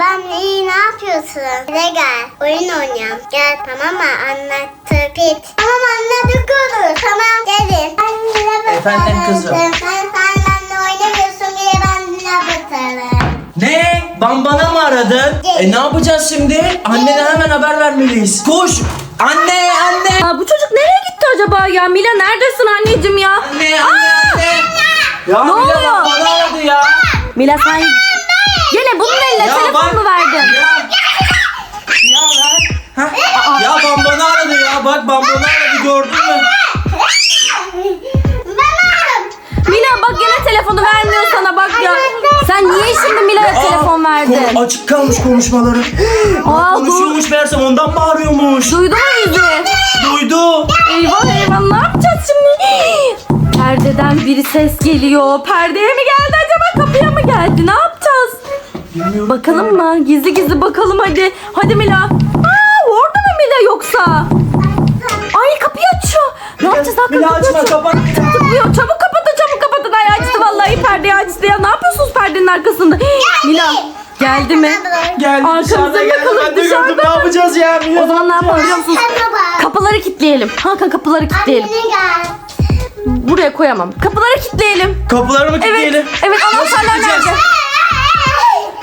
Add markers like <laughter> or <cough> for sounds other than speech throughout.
ben iyi ne yapıyorsun? Bize gel. Oyun oynayalım. Gel tamam mı? Anlattık. Git. Tamam anladık olur. Tamam gelin. Anne Efendim kızım. Sen sen benimle oynamıyorsun diye ben laf atarım. Ne? Bambana mı aradın? E ne yapacağız şimdi? Annene hemen haber vermeliyiz. Koş! Anne, anne! Aa, bu çocuk nereye gitti acaba ya? Mila neredesin anneciğim ya? Anne, anne, anne! Ya Ne Mila oluyor? bambana aradı ya. Mila sen Gene bunun eline Ya telefon bak- mu verdin? Ya, ya ver. Hah. Ya bambana aradı ya. Bak bambana aradı gördün mü? Mila bak gene telefonu vermiyor sana bak ya. Sen niye şimdi Mila'ya telefon Aa, verdin? konu- açık kalmış konuşmaları. <gasps> Aa, konuşuyormuş meğersem ondan bağırıyormuş. Duydu mu bizi? Duydu. Eyvah eyvah ne yapacağız şimdi? <gasps> Perdeden bir ses geliyor. Perdeye mi geldi acaba kapıya mı geldi? Ne yapacağız? Bilmiyorum. Bakalım mı? Gizli gizli bakalım hadi. Hadi Mila. Aa, orada mı Mila yoksa? Ay kapıyı açıyor. Ne yapacağız Hakan? Mila Kapıyı açma açıyor. kapat. Tıklıyor. Çabuk kapatın çabuk kapatın. Ay açtı vallahi perdeyi açtı ya. Ne yapıyorsunuz perdenin arkasında? Mila geldi mi? Geldi Arkamıza dışarıda geldi. bakalım, Ben de gördüm. dışarıda Ne mı? yapacağız ya Mila? O zaman ne yapalım biliyor musunuz? Baba. Kapıları kilitleyelim. Hakan kapıları kilitleyelim. Annene gel. Buraya koyamam. Kapıları kilitleyelim. Kapıları mı Evet. kilitleyelim? Evet anahtarlar gideceğiz? nerede?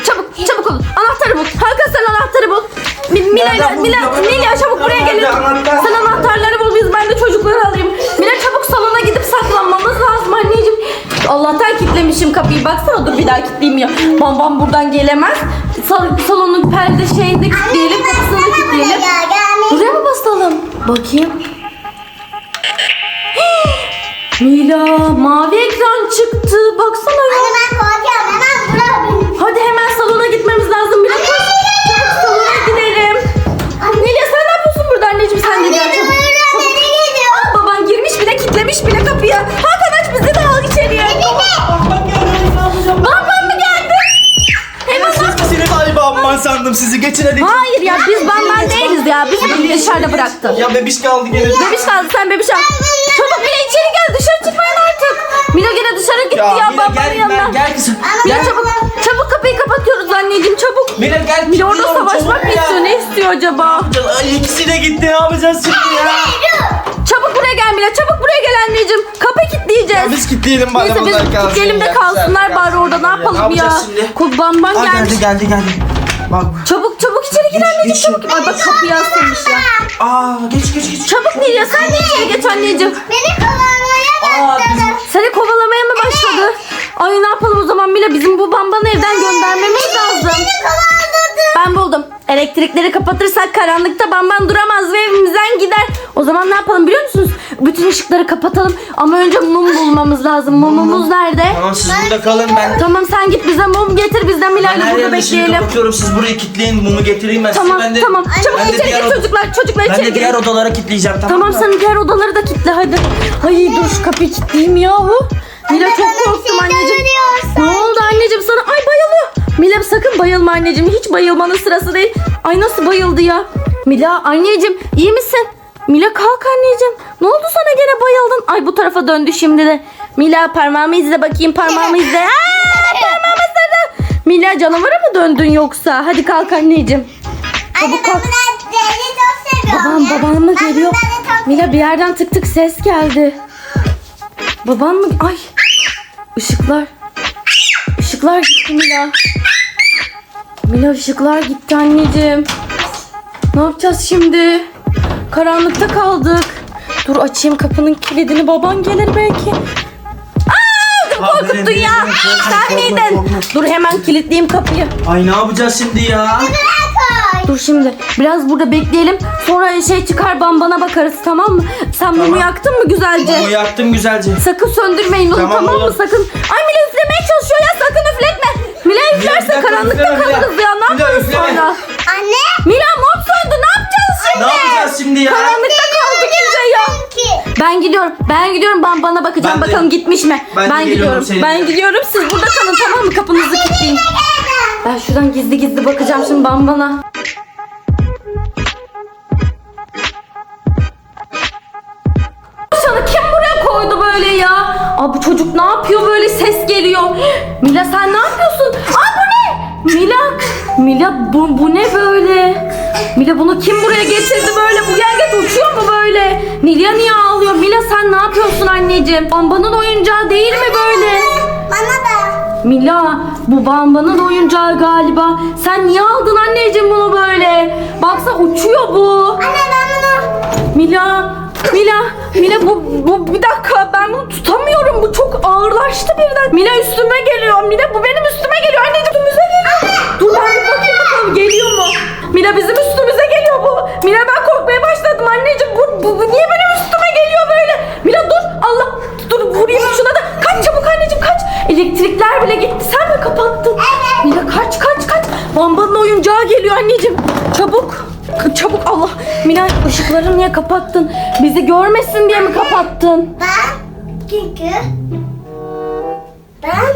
Çabuk çabuk olun. Anahtarı bul. Sen anahtarı bul. Mi- Mila Nereden Mila bulacağım? Nilya çabuk buraya Nerede gelin. anahtar? Sen anahtarları bul biz ben de çocukları alayım. Mila çabuk salona gidip saklanmamız lazım anneciğim. Allah'tan kilitlemişim kapıyı. Baksana dur bir daha kilitleyeyim ya. Bam bam buradan gelemez. Sal salonun perde şeyini kilitleyelim. Kapısını kilitleyelim. Buraya mı basalım? Bakayım. <gasps> Mila mavi ekran çıktı. Baksana bamban sandım sizi. Geçin hadi. Hayır ya biz bandan değiliz ya. Bizi dışarıda bıraktı. Ya bebiş kaldı gene. Bebiş kaldı sen bebiş al. Çabuk Mila içeri gel dışarı çıkmayın artık. Mila gene dışarı gitti ya, Ya Mila babanın gel, yanına. gel, gel kızım. Mila Gel. çabuk çabuk kapıyı kapatıyoruz anneciğim çabuk. Mila gel. Mila orada savaşmak mı istiyor? Ne istiyor acaba? Ay ikisi de gitti. Ne yapacağız şimdi ya? Çabuk buraya gel Mila çabuk buraya gel anneciğim. Kapı kilitleyeceğiz. Biz kilitleyelim bari Neyse biz kilitleyelim de kalsınlar bari orada ne yapalım ya. yapacağız şimdi? Kurbanban Aa, gelmiş. geldi geldi geldi. Bak. Çabuk çabuk içeri gir Geç, anneciğim geç. çabuk. Ay bak kapıyı asılmış ya. Aa geç geç geç. Çabuk Nilya sen de içeri geç anneciğim. Beni kovalamaya Aa başladı. Seni kovalamaya mı başladı? Ay ne yapalım o zaman Mila bizim bu bambanı evden göndermemiz lazım. Beni kovaladı. Ben buldum. Elektrikleri kapatırsak karanlıkta bamban duramaz ve evimizden gider. O zaman ne yapalım biliyor musunuz? Bütün ışıkları kapatalım ama önce mum bulmamız lazım. Mumumuz nerede? Tamam siz burada kalın ben. Tamam sen git bize mum getir biz de Mila Ben ile her burada yerin ışığını bekleyelim. kapatıyorum. Siz burayı kilitleyin. Mumu getireyim ben Tamam size. Ben de, tamam. Çabuk ben de içeri diğer gir oda- çocuklar. Çocuklar Ben içeri de gir. diğer odalara kilitleyeceğim tamam Tamam mı? sen diğer odaları da kilitle hadi. Ay dur şu kapıyı kilitleyeyim yahu. Mila Anne, çok bana bir korktum şey anneciğim. Ne oldu anneciğim sana? Ay bayılıyor. Mila sakın bayılma anneciğim. Hiç bayılmanın sırası değil. Ay nasıl bayıldı ya? Mila anneciğim iyi misin? Mila kalk anneciğim. Ne oldu sana gene bayıldın? Ay bu tarafa döndü şimdi de. Mila parmağımı izle bakayım parmağımı izle. <laughs> Aa, parmağım ısırdı. Mila canavara mı döndün yoksa? Hadi kalk anneciğim. Anne Çabuk ben kalk. deli çok seviyorum. Babam ya. babam mı Ben geliyor? bunları çok Mila bir yerden tık tık ses geldi. Baban mı? Ay. Işıklar. Işıklar gitti Mila. Mila ışıklar gitti anneciğim. Ne yapacağız şimdi? Karanlıkta kaldık. Dur açayım kapının kilidini. Baban gelir belki. Aa, benim ya. Sen miydin? Dur hemen kilitleyeyim kapıyı. Ay ne yapacağız şimdi ya? Dur şimdi biraz burada bekleyelim. Sonra şey çıkar bambana bakarız tamam mı? Sen mumu Tamam. yaktın mı güzelce? Mumu yaktım güzelce. Sakın söndürmeyin onu Tamam, tamam, mı sakın. Ay Mila üflemeye çalışıyor ya sakın üfletme. Mila bir üflerse dakika, karanlıkta üfleme Mila. kalırız ya ne Mila, yaparız üfleme. sonra? Anne. Mila mum söndü ne yapacağız şimdi? Ya? Karanlıkta kaldık iyice ya. Ki. Ben gidiyorum. Ben gidiyorum bambana bakacağım Ben de. bakalım gitmiş mi? Ben de geliyorum gidiyorum. seninle. Ben gidiyorum. Siz burada kalın tamam mı? Kapınızı kilitleyin. Ben şuradan gizli gizli bakacağım şimdi bambana. Sana kim buraya koydu böyle ya? Aa bu çocuk ne yapıyor böyle ses geliyor. Mila sen ne yapıyorsun? Aa bu ne? Mila Mila bu, bu ne böyle? Mila bunu kim buraya getirdi böyle? Bu yengeç uçuyor mu böyle? Nilya niye ağlıyor? Mila sen ne yapıyorsun anneciğim? Bambanın oyuncağı değil mi böyle? Bana da. Mila bu bambanın oyuncağı galiba. Sen niye aldın anneciğim bunu böyle? Baksa uçuyor bu. Anne ben bunu. Mila, Mila, Mila bu, bu bir dakika ben bunu tutamıyorum. Bu çok ağırlaştı birden. Mila üstüme geliyor. Mila bu benim üstüme geliyor. Anneciğim üstümüze geliyor. Dur ben bir bakayım bakalım geliyor mu? Mila bizim üstümüze geliyor bu. Mila ben korkmaya başladım anneciğim. Bu, bu, bu niye benim üstüme geliyor böyle? Mila dur Allah dur vurayım şuna da. Kaç çabuk anneciğim kaç. Elektrikler bile gitti. Sen mi kapattın? Mila kaç kaç kaç. Bambanın oyuncağı geliyor anneciğim. Çabuk. Çabuk Allah. Mila ışıkları niye kapattın? Bizi görmesin diye mi kapattın? Ben. Çünkü. Ben.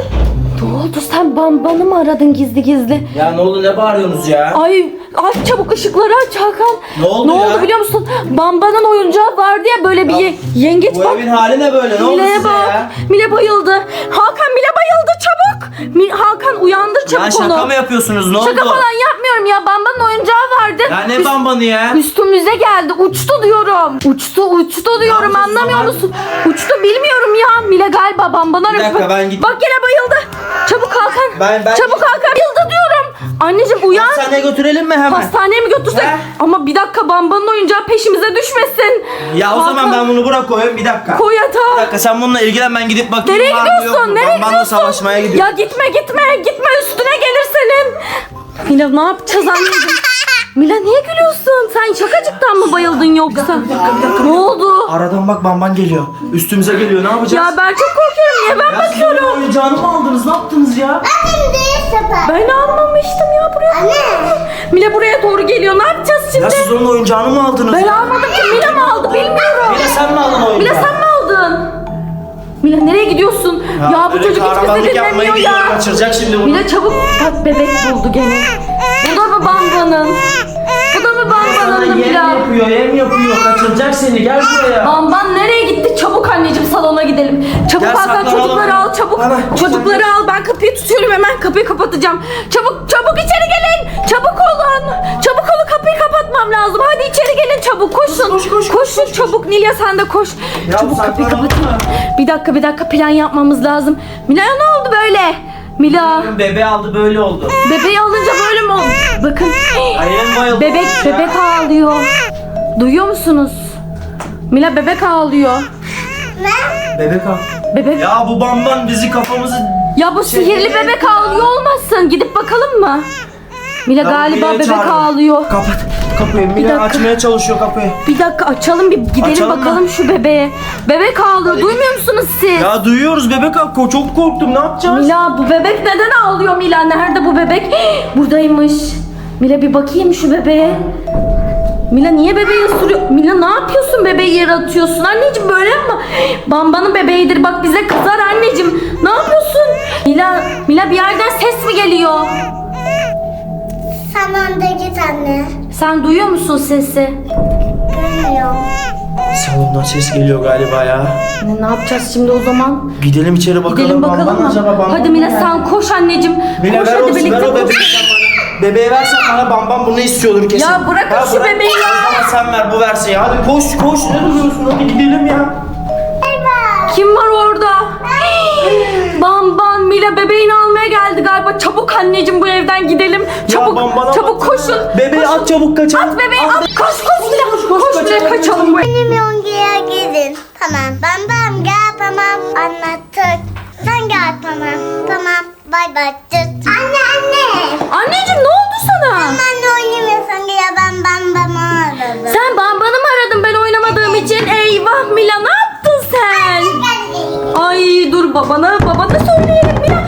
Ne oldu sen bambanı mı aradın gizli gizli? Ya ne oldu ne bağırıyorsunuz ya? Ay aç çabuk ışıkları aç Hakan. Ne oldu Ne ya? oldu biliyor musun? Bambanın oyuncağı vardı ya böyle bir Ya, ye- yengeç Bu bak. evin hali ne böyle? Ne oldu Mile'ye size bak. ya? Mile bayıldı. Hakan Mile bayıldı çabuk. Mi- Hakan uyandır çabuk Ya şaka onu. mı yapıyorsunuz? Ne Şaka oldu? falan yapmıyorum ya. Bambanın oyuncağı vardı. Ya ne Üst- bambanı ya? Üstümüze geldi. Uçtu diyorum. Uçtu uçtu diyorum. yapacağız Anlamıyor zaman? musun? Uçtu bilmiyorum ya. Mile galiba bambana Bir dakika, ben git- Bak yine bayıldı. Çabuk Hakan. Ben- ben- Çabuk Hakan. Bayıldı diyorum. Anneciğim uyan. Hastaneye götürelim mi hemen? Hastaneye mi götürsek? He? Ama bir dakika bambanın oyuncağı peşimize düşmesin. Ya o zaman Hakan, ben bunu bırak koyayım bir dakika. Koy Bir yatağa. dakika sen bununla ilgilen ben gidip bakayım Nereye var mı yok gidiyorsun? mu? Nereye Bambanla gidiyorsun? savaşmaya gidiyorum. Ya gitme gitme gitme üstüne gelir senin. Mila ne yapacağız anneciğim? Mila niye gülüyorsun? Sen şakacıktan mı bayıldın yoksa? Ne oldu? Aradan bak bamban geliyor. Üstümüze geliyor ne yapacağız? Ya ben çok korkuyorum. Niye ben Ya siz onun bakıyorum? oyuncağını mı aldınız? Ne yaptınız ya? Annem değil sefer. Ben almamıştım ya buraya. Anne. Mila buraya doğru geliyor. Ne yapacağız Ya şimdi? siz onun oyuncağını mı aldınız? Ben almadım ki. Mila mı aldı bilmiyorum. Mila sen mi aldın oyuncağı? Mila sen mi aldın? Mila nereye gidiyorsun? Ya, bu böyle çocuk hiç bizi kahramanlık yapmaya dinlemiyor ya. Kaçıracak şimdi bunu. Mila çabuk bak bebek buldu gene. Bu da mı bambanın? Bu da yem Mila? yapıyor, yem yapıyor. Kaçıracak seni. Gel buraya. Bamban nereye gitti? Çabuk anneciğim salona gidelim. Çabuk Gel Hakan saklanalım. çocukları al çabuk. Hemen. Çocukları al ben kapıyı tutuyorum hemen kapıyı kapatacağım. Çabuk çabuk içeri gelin. Çabuk olun. Çabuk olun kapıyı kapatmam lazım. Hadi içeri gelin çabuk koşun. Koş, koş, koş, Koşun çabuk Nilya sen de koş. Ya çabuk kapıyı saklanalım kapatın. mı? Bir dakika bir dakika plan yapmamız lazım. Mila ne oldu böyle? Mila Bebe aldı böyle oldu. bebeği alınca böyle oldu? Bakın. Bayıldı. Bebek bebek ağlıyor. Duyuyor musunuz? Mila bebek ağlıyor. Bebek al. Bebek Ya bu bamban bizi kafamızı... Ya bu Şey- sihirli bebek ağlıyor olmasın. Gidip bakalım mı? Mila galiba Mila'yı bebek ağlıyor. Kapat. Kapıyı. Mila dakika. açmaya çalışıyor kapıyı. Bir dakika açalım bir gidelim Açalım mı? bakalım şu bebeğe. Bebek ağlıyor. Duymuyor musunuz siz? Ya duyuyoruz bebek. Ko- Çok korktum. Ne yapacağız? Mila bu bebek neden ağlıyor Mila? Nerede bu bebek? <gasps> Buradaymış. Mila bir bakayım şu bebeğe. Mila niye bebeği ısırıyor? Mila ne yapıyorsun bebeği yere atıyorsun? Anneciğim böyle yapma. Bambanın bebeğidir bak bize kızar anneciğim. Ne yapıyorsun? Mila, Mila bir yerden ses mi geliyor? Sen önde git anne. Sen duyuyor musun sesi? Görmüyorum. Salondan ses geliyor galiba ya. Ne, ne yapacağız şimdi o zaman? Gidelim içeri bakalım. Gidelim bakalım Bamban mı? acaba bamban Hadi mı Mila yani? sen koş anneciğim. Mila koş ver, hadi olsun, birlikte ver o koş. bebeği sen bana. Bebeği versen bana bambam bunu istiyordur kesin. Ya bırakın Ha, şu bebeği ya. O zaman sen ver bu versin ya. Hadi koş koş. Ne duruyorsun? Hadi gidelim ya. Kim var orada? Mila bebeğini almaya geldi galiba. Çabuk anneciğim bu evden gidelim. Çabuk bambana çabuk koşun. Bebeği Koşun. at çabuk kaçalım. At bebeği at. Koş koş Mila. Koş, koş, Mila kaçalım, Benim yongaya gidin. Tamam. Bam bam gel tamam. Anlattık. Sen gel tamam. Tamam. Bay bay. Anne anne. Anneciğim ne oldu sana? Ben de oynamıyorsun diye ben bam bam aradım. Sen bambanı mı aradın ben oynamadığım için? Eyvah Mila ne yaptın sen? Ay dur babana babana söyleyelim Mila.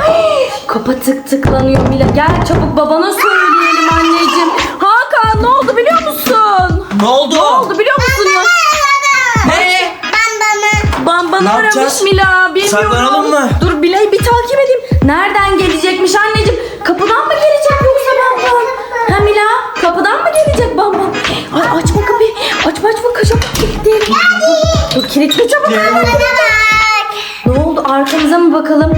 Kapı tık tıklanıyor Mila. Gel çabuk babana söyleyelim anneciğim. Hakan ne oldu biliyor musun? Ne oldu? Ne oldu biliyor musun ya? Ne? Bambanı Ne aramış yapacağız? Mila. Bilmiyorum. Saklanalım mı? Dur Bila'yı bir takip edeyim. Nereden gelecekmiş anneciğim? Kapıdan mı gelecek yoksa Bamban? Ha Mila kapıdan mı gelecek Bamban? Ay açma kapıyı. Açma açma kaçalım. Kilitleyelim. Dur kilitle çabuk. Bak. Ne oldu arkamıza mı bakalım?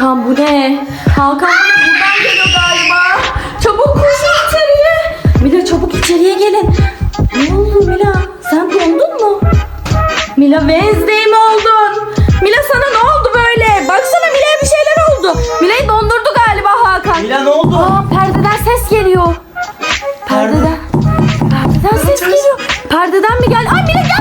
Hakan bu ne? Hakan bu ne Çabuk koşun içeriye. Mila çabuk içeriye gelin. Ne oldu Mila? Sen dondun mu? Mila Wednesday mi oldun? Mila sana ne oldu böyle? Baksana Mila'ya bir şeyler oldu. Mila'yı dondurdu galiba Hakan. Mila ne oldu? Aa perdeden ses geliyor. Perdeden. Perdeden ses geliyor. Perdeden mi geldi? Ay Mila gel.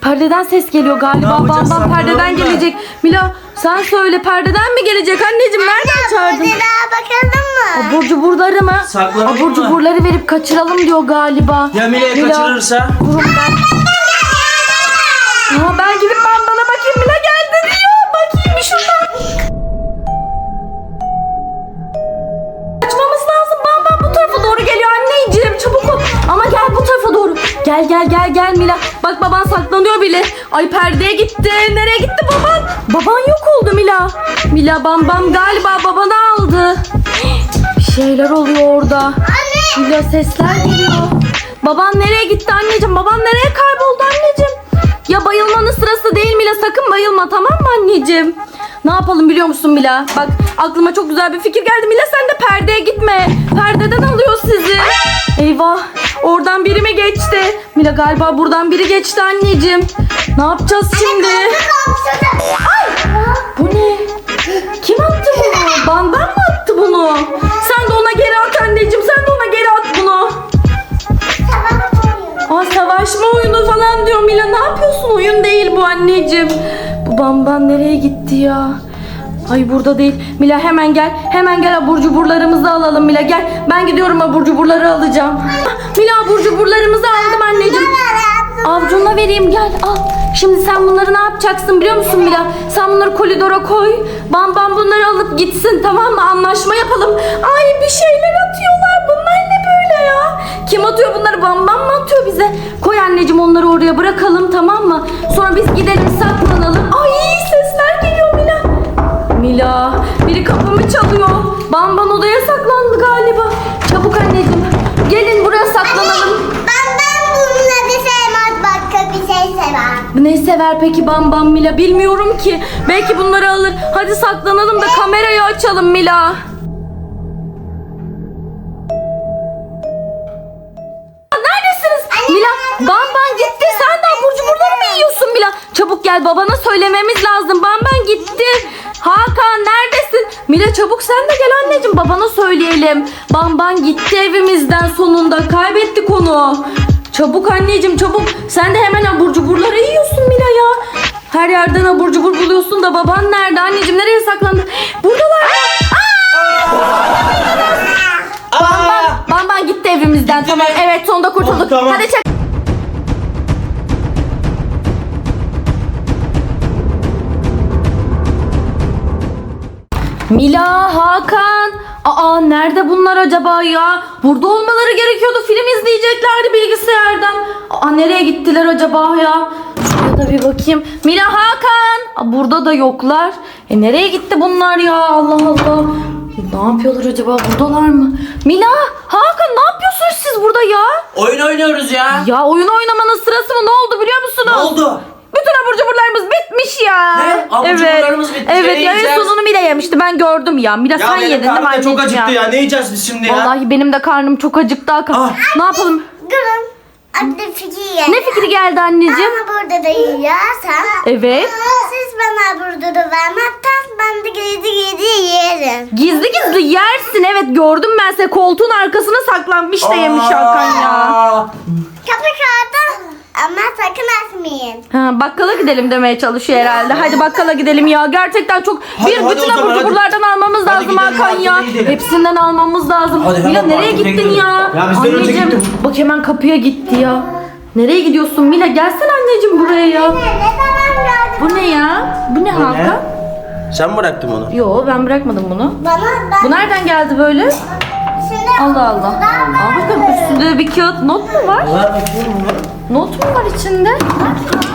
Perdeden ses geliyor galiba. Bam bam perdeden gelecek. Mila sen söyle perdeden mi gelecek anneciğim? Nereden çağırdın? Bir daha bakalım mı? Abur cuburları mı? Saklanalım Abur mı? cuburları verip kaçıralım diyor galiba. Ya Mila'yı kaçırırsa? Durun ben. Aa, ben gidip Gel gel gel gel Mila. Bak baban saklanıyor bile. Ay perdeye gitti. Nereye gitti baban? Baban yok oldu Mila. Mila bam bam galiba babanı aldı. Bir şeyler oluyor orada. Mila sesler geliyor. Baban nereye gitti anneciğim? Baban nereye kayboldu anneciğim? Ya bayılmanın sırası değil Mila. Sakın bayılma tamam mı anneciğim? Ne yapalım biliyor musun Mila? Bak aklıma çok güzel bir fikir geldi. Mila sen de perdeye gitme. Perdeden alıyor sizi. Eyvah. Oradan biri mi geçti? Mila galiba buradan biri geçti anneciğim. Ne yapacağız şimdi? Bu ne? Kim attı bunu? Bandan mı attı bunu? Sen de ona geri at anneciğim. Sen de ona geri at bunu. Aa savaşma oyunu falan diyor Mila. Ne yapıyorsun? Oyun değil bu anneciğim. Bu bamban nereye gitti ya? Ay burada değil. Mila hemen gel. Hemen gel abur cuburlarımızı alalım Mila gel. Ben gidiyorum abur cuburları alacağım. Ah, Mila abur cuburlarımızı aldım anneciğim. Avcuna vereyim gel al. Şimdi sen bunları ne yapacaksın biliyor musun Mila? Sen bunları koridora koy. Bam bam bunları alıp gitsin tamam mı? Anlaşma yapalım. Ay bir şeyler atıyorlar. Bunlar ne böyle ya? Kim atıyor bunları? Bam bam mı atıyor bize? Koy anneciğim onları oraya bırakalım tamam mı? Sonra biz gidelim saklanalım. Ay. Mila biri kapımı çalıyor. Bam bam odaya saklandı galiba. Çabuk anneciğim. Gelin buraya saklanalım. Ben ben bunları sevmez başka bir şey sever. Ne sever peki Bam Bam Mila bilmiyorum ki. Belki bunları alır. Hadi saklanalım da kamerayı açalım Mila. Neredesiniz? Mila Bam Bam gitti. Sen de abur cuburları mı yiyorsun Mila? Çabuk gel babana söylememiz lazım. Bam Bam gitti. Hakan neredesin? Mila çabuk sen de gel anneciğim babana söyleyelim. Bam Bam gitti evimizden sonunda. Kaybettik onu. Çabuk anneciğim çabuk. Sen de hemen abur cuburları yiyorsun Mila ya. Her yerden abur cubur buluyorsun da baban nerede? Anneciğim nereye saklandı? Buradalar mı? Aa! Bam Bam gitti evimizden. tamam evet sonunda kurtulduk. Hadi çek. Mila, Hakan. Aa nerede bunlar acaba ya? Burada olmaları gerekiyordu. Film izleyeceklerdi bilgisayardan. Aa nereye gittiler acaba ya? Şuraya da bir bakayım. Mila, Hakan. Aa, burada da yoklar. E nereye gitti bunlar ya? Allah Allah. Ne yapıyorlar acaba? Buradalar mı? Mila, Hakan ne yapıyorsunuz siz burada ya? Oyun oynuyoruz ya. Ya oyun oynamanın sırası mı? Ne oldu biliyor musunuz? Ne oldu? Bütün abur cuburlarımız bitmiş ya. Ne? Abur cuburlarımız bitti. Evet Ne ya en yiyeceğiz? sonunu Mila yemişti ben gördüm ya. Mila Ya sen benim yedin değil mi karnım da çok acıktı ya. Ne yiyeceğiz biz şimdi ya? Vallahi benim de karnım çok acıktı Hakan. Ah. Ne yapalım? Durun. Hadi fikir Ne fikri geldi anneciğim? Ama burada da yiyorsan. Evet. Siz bana burada da vermezsen ben de gidi gidi yerim. Gizli gizli yersin evet gördüm ben seni koltuğun arkasına saklanmış da yemiş Hakan ya. Aa! Kapı kaldı ama sakın açmayın. Ha, bakkala gidelim demeye çalışıyor herhalde. Hadi bakkala gidelim ya. Gerçekten çok Hadi, bir hadi bütün o zaman, abur hadi. cuburlardan almamız Hadi lazım gidelim, Hakan markete ya. gidelim. Hepsinden almamız lazım. Hadi hemen Mila nereye markete gittin gidelim. ya? Ya bizden önce anneciğim gittim. bak hemen kapıya gitti ya. Nereye gidiyorsun Mila? Gelsene anneciğim buraya ya. Ne zaman geldi? Bu ne ya? Bu ne Hakan? Sen bıraktın onu. Yo ben bırakmadım bunu. Bana ben Bu nereden geldi böyle? Allah Allah. Bakın üstünde bir kağıt not mu var? Ver bakayım bunu. Not mu var içinde?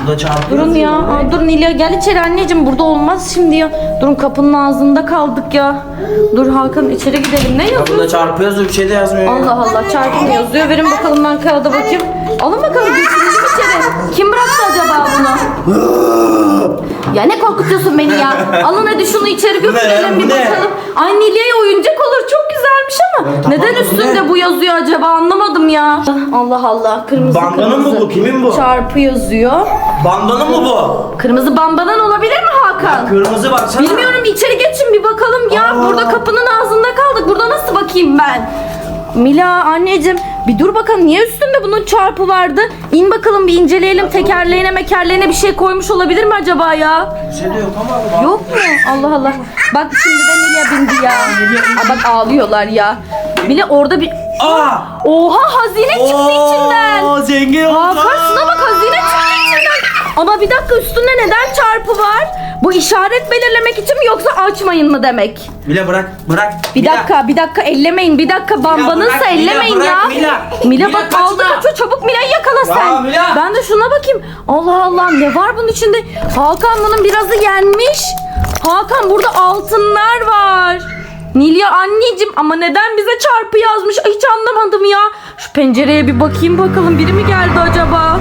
Bu da çarpıyor. Durun ya. Aa, dur Nilya gel içeri anneciğim. Burada olmaz şimdi ya. Durun kapının ağzında kaldık ya. Dur Hakan içeri gidelim. Ne Ya yazıyor? bunda çarpı yazıyor bir şey de yazmıyor. ya. Allah Allah çarpım yazıyor. Verin bakalım ben kağıda bakayım. Alın bakalım geçirelim içeri. Kim bıraktı acaba bunu? ya ne korkutuyorsun beni ya? <laughs> Alın hadi şunu içeri götürelim bir bakalım. Ay Nilya'ya oyuncak olur. Çok güzelmiş tamam, Neden üstünde ne? bu yazıyor acaba anlamadım ya. Allah Allah kırmızı Bandanın mı kırmızı. bu? Kimin bu? Çarpı yazıyor. Bandana mı bu? Kırmızı bambadan olabilir mi Hakan? Kırmızı baksana. Bilmiyorum içeri geçin bir bakalım ya. Aa. Burada kapının ağzında kaldık. Burada nasıl bakayım ben? Mila anneciğim bir dur bakalım niye üstünde bunun çarpı vardı? İn bakalım bir inceleyelim tekerleğine mekerleğine bir şey koymuş olabilir mi acaba ya? Bir şey de yok ama. Yok mu? Allah Allah. Bak şimdi de Nilya bindi ya. Aa, bak ağlıyorlar ya. Mila orada bir... Aa! Oha hazine çıktı içinden. Oo, zengin olduk. Hakan şuna bak hazine çıktı içinden. Ama bir dakika üstünde neden çarpı var? Bu işaret belirlemek için mi yoksa açmayın mı demek? Mila bırak bırak. Bir Mila. dakika bir dakika ellemeyin bir dakika bambanınsa bırak, Mila, ellemeyin bırak, ya. Mila. Mila Mila, bak kaçma. aldı kaçıyor çabuk Mila'yı yakala Ya, sen. Mila. Ben de şuna bakayım. Allah Allah ne var bunun içinde? Hakan bunun birazı yenmiş. Hakan burada altınlar var. Nilya anneciğim ama neden bize çarpı yazmış? Hiç anlamadım ya. Şu pencereye bir bakayım bakalım biri mi geldi acaba?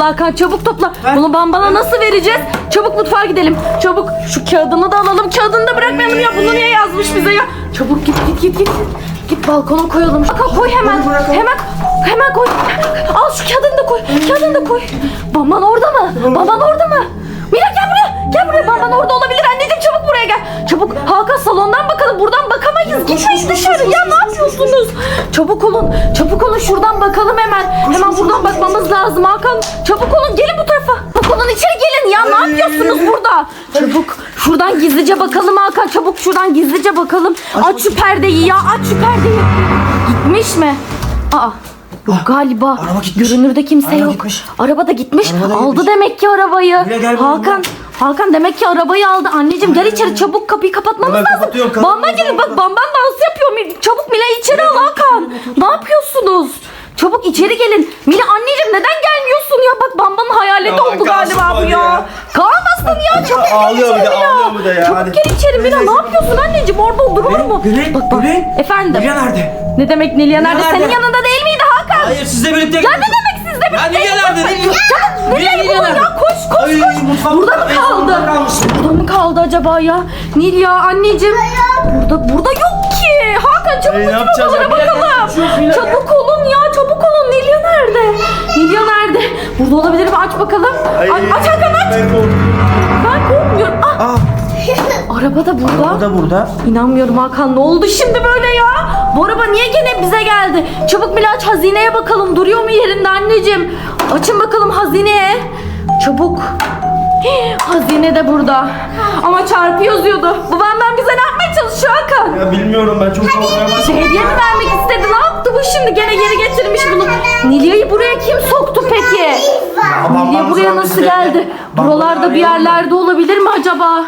Topla Hakan çabuk topla. Ver. Bunu bambana nasıl vereceğiz? Çabuk mutfağa gidelim. Çabuk şu kağıdını da alalım. Kağıdını da bırakmayalım ya. Bunu niye yazmış bize ya? Çabuk git git git git. Git balkona koyalım. Hakan koy hemen. Hemen hemen koy. Al şu kağıdını da koy. Kağıdını da koy. Baban orada mı? Baban orada mı? Mira gel buraya. Gel buraya. Baban orada olabilir. Anneciğim çabuk buraya gel. Çabuk. Hakan salondan bakalım. Buradan bakamayız. Gitmeyin dışarı. Ya ne yapıyorsunuz? Çabuk olun. Çabuk olun. Şuradan bakalım hemen. Hemen buradan bakmamız lazım Hakan. Çabuk olun. Gelin bu tarafa. Çabuk olun içeri gelin. Ya ne yapıyorsunuz burada? Çabuk. Şuradan gizlice bakalım Hakan. Çabuk şuradan gizlice bakalım. Aç şu perdeyi ya. Aç şu perdeyi. Gitmiş mi? Aa. Yok galiba. Araba gitmiş. Görünürde kimse Araba yok. gitmiş. Araba da gitmiş. Araba da aldı gitmiş. demek ki arabayı. Mira gel buraya, Hakan. Demek ki arabayı aldı. Anneciğim gel içeri çabuk kapıyı kapatmamız Hemen lazım. kapatıyorum, kapatıyorum. Bamba gelin bak bamban dans yapıyor. Çabuk Mila içeri al Hakan. Ne yapıyorsunuz? Çabuk içeri gelin. Mila anneciğim neden gelmiyorsun ya? Bak bambanın hayaleti Ya, oldu galiba bu ya. ya. Kalmasın ya çabuk gel Ağlıyor bir içeri de, Mila. ağlıyor bir de ya. Çabuk Hadi. gel içeri Mila ne yapıyorsun anneciğim orada durur mu? Bak bak. Efendim. Nilya nerede? Ne demek Nilya nerede? nerede? Senin yanında değil miydi Hakan? Hayır sizle birlikte Ya ne demek sizde Ya birlikte? Nilya nerede? Nilya. Çabuk nereye Nilya bulun nerede? ya? Koş koş Ay, koş. mutfakta, Burada mı en kaldı? burada kalmış. Burada mı kaldı acaba ya? Nilya anneciğim. Burada burada yok ki. Hakan çabuk Ay, ne yapacağız ya? Bir dakika, bakalım. Nilya. Çabuk olun ya çabuk olun. Nilya nerede? Nilya nerede? Burada olabilir mi? Aç bakalım. Ay, aç, aç Hakan aç. Ben korktum. Ben korkmuyorum. Ah, Aa, araba da burada. o da burada. İnanmıyorum Hakan ne oldu şimdi böyle ya? Bu araba niye gene bize geldi? Çabuk Mila aç hazineye bakalım duruyor mu yerinde anneciğim? Açın bakalım hazineye. Çabuk. Hii, <gasps> Hazine de burada. Ama çarpı yazıyordu. Bu benden bize ne yapmaya çalışıyor Hakan? Ya bilmiyorum ben çok korkuyorum. Şey, hediye mi vermek istedi? Ne yaptı bu şimdi? Gene geri getirmiş bunu. Nilya'yı buraya kim soktu peki? Nilya buraya nasıl geldi? Buralarda bir yerlerde olabilir mi acaba?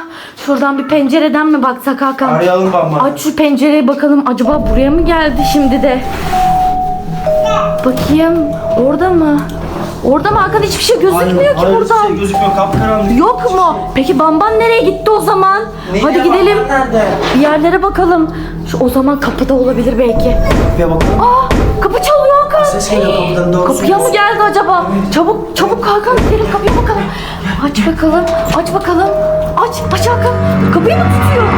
Şuradan bir pencereden mi baksak Hakan? Arayalım baba. Aç şu pencereye bakalım. Acaba buraya mı geldi şimdi de? Bakayım. Orada mı? Orada mı Hakan? Hiçbir şey gözükmüyor ki Hayır, buradan. hiçbir şey gözükmüyor kapkaranlık. Yok mu? Peki Bamban nereye gitti o zaman? Nilya, Hadi gidelim. Bamban nerede? Bir yerlere bakalım. Şu o zaman kapıda olabilir belki. Kapıya bakalım. Aa. Ses geliyor kapıdan doğru Kapıya mı geldi acaba? Çabuk çabuk Hakan gidelim kapıya bakalım. Aç bakalım. Aç bakalım. Aç aç Hakan. Kapıyı mı tutuyor?